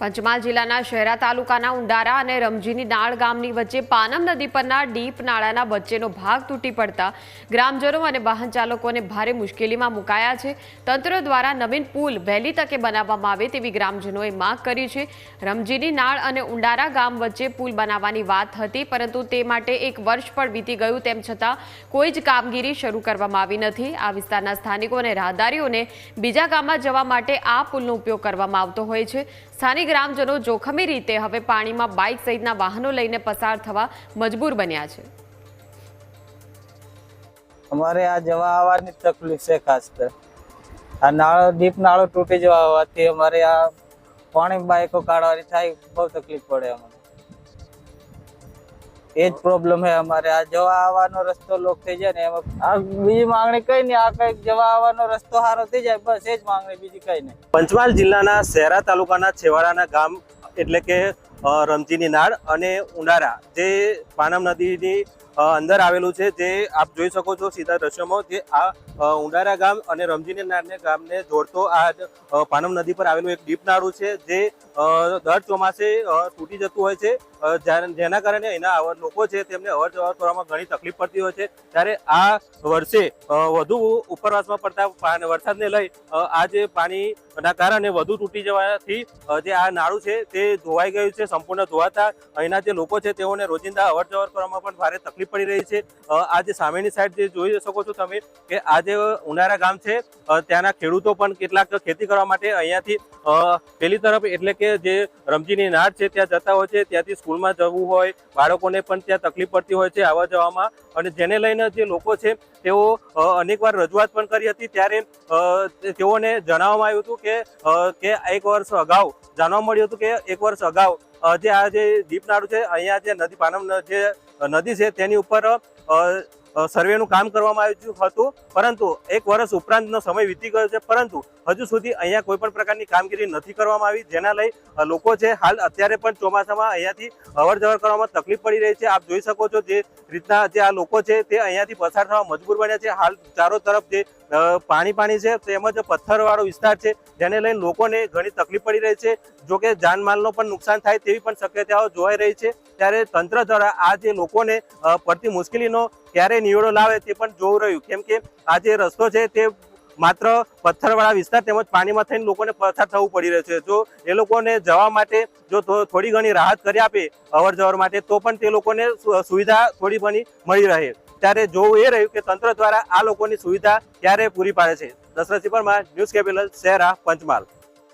પંચમહાલ જિલ્લાના શહેરા તાલુકાના ઉંડારા અને રમજીની નાળ ગામની વચ્ચે પાનમ નદી પરના ડીપ નાળાના વચ્ચેનો ભાગ તૂટી પડતા ગ્રામજનો અને વાહન ચાલકોને ભારે મુશ્કેલીમાં મુકાયા છે. તંત્ર દ્વારા નવીન પુલ વહેલી તકે બનાવવામાં આવે તેવી ગ્રામજનોએ માંગ કરી છે. રમજીની નાળ અને ઉંડારા ગામ વચ્ચે પુલ બનાવવાની વાત હતી, પરંતુ તે માટે એક વર્ષ પણ વીતી ગયું તેમ છતાં કોઈ જ કામગીરી શરૂ કરવામાં આવી નથી. આ વિસ્તારના સ્થાનિકો અને રાહદારીઓને બીજા ગામમાં જવા માટે આ પુલનો ઉપયોગ કરવામાં આવતો હોય છે. સ્થાનિક ગ્રામજનો જોખમી રીતે હવે પાણીમાં બાઇક સહિતના વાહનો લઈને પસાર થવા મજબૂર બન્યા છે. અમારે આ જવા આવવાની તકલીફ છે ખાસ આ નાળો, ડીપ નાળો તૂટી જવા હોવાથી અમારે આ પાણી બાઈકો કાઢવાની થાય બહુ તકલીફ પડે અમને. એ જ પ્રોબ્લેમ છે અમારે. આ જવા આવવાનો રસ્તો લોક થઈ જાય ને એમાં આ બીજી માંગણી કઈ નહીં આ કંઈક જવા આવવાનો રસ્તો સારો થઈ જાય, બસ એ જ માંગણી બીજી કઈ નહીં પંચમહાલ જિલ્લાના શહેરા તાલુકાના છેવાડાના ગામ એટલે કે રમજીની નાળ અને ઉંડારા, જે પાનમ નદીની અંદર આવેલું છે જે આપ જોઈ શકો છો સીધા દ્રશ્યમાં જે આ ઉંડારા ગામ અને રમજીને નારને ગામને જોડતો આ પાનમ નદી પર આવેલું એક ડીપ નાળું છે જે દર ચોમાસે તૂટી જતું હોય છે. જેના કારણે એના લોકો છે તેમને અવર જવર કરવામાં ઘણી તકલીફ પડતી હોય છે. ત્યારે આ વર્ષે વધુ ઉપરવાસમાં પડતા વરસાદને લઈ આ જે પાણીના કારણે વધુ તૂટી જવાથી જે આ નાળું છે તે ધોવાઈ ગયું છે, સંપૂર્ણ ધોવાતા અહીંના જે લોકો છે તેઓને રોજિંદા અવર જવર કરવામાં પણ ભારે તકલીફ પડી રહી છે. આજે સામેની સાઈડ જે જોઈ શકો છો તમે કે આ જે ઉનાળા ગામ છે ત્યાંના ખેડૂતો પણ કેટલાક ખેતી કરવા માટે અહીંયાથી પેલી તરફ એટલે કે જે રમજીની નાળ છે ત્યાં જતા હોય છે, ત્યાંથી સ્કૂલમાં જવું હોય, બાળકોને પણ ત્યાં તકલીફ પડતી હોય છે આવવા જવામાં. અને જેને લઈને જે લોકો છે, તેઓ અનેકવાર રજૂઆત પણ કરી હતી ત્યારે તેઓને જણાવવામાં આવ્યું હતું કે એક વર્ષ અગાઉ, જાણવા મળ્યું હતું કે એક વર્ષ અગાઉ જે આ જે દીપનાળું છે, અહીંયા જે નદી, પાનમ જે નદી છે, તેની ઉપર સર્વેનું કામ કરવામાં આવ્યું હતું. પરંતુ એક વર્ષ ઉપરાંતનો સમય વીતી ગયો છે. પરંતુ હજુ સુધી અહીંયા કોઈ પણ પ્રકારની કામગીરી નથી કરવામાં આવી. જેના લઈ લોકો છે, હાલ અત્યારે પણ ચોમાસામાં અહીંયાથી અવર જવર કરવામાં તકલીફ પડી રહી છે. આપ જોઈ શકો છો જે રીતના જે આ લોકો છે, તે અહીંયાથી પસાર થવા મજબૂર બન્યા છે. હાલ ચારો તરફ જે પાણી પાણી છે, તેમજ પથ્થરવાળો વિસ્તાર છે, જેને લઈને લોકોને ઘણી તકલીફ પડી રહી છે. જો કે જાનમાલનો પણ નુકસાન થાય તેવી પણ શક્યતાઓ જોવાઈ રહી છે, ત્યારે તંત્ર દ્વારા આ જે લોકોને પડતી મુશ્કેલીનો ક્યારે નિવેડો લાવે તે પણ જોવું રહ્યું. કેમ કે આ જે રસ્તો છે તે માત્ર પથ્થરવાળા વિસ્તાર તેમજ પાણીમાં થઈને લોકોને પસાર થવું પડી રહ્યું છે. જો એ લોકોને જવા માટે જો થોડી ઘણી રાહત કરી આપે અવર જવર માટે, તો પણ તે લોકોને સુવિધા થોડી ઘણી મળી રહે. ત્યારે જોવું એ રહ્યું કે તંત્ર દ્વારા આ લોકોની સુવિધા ક્યારે પૂરી પાડે છે. Dashrathsinh Parmar, news capital, Shehera, Panchmahal.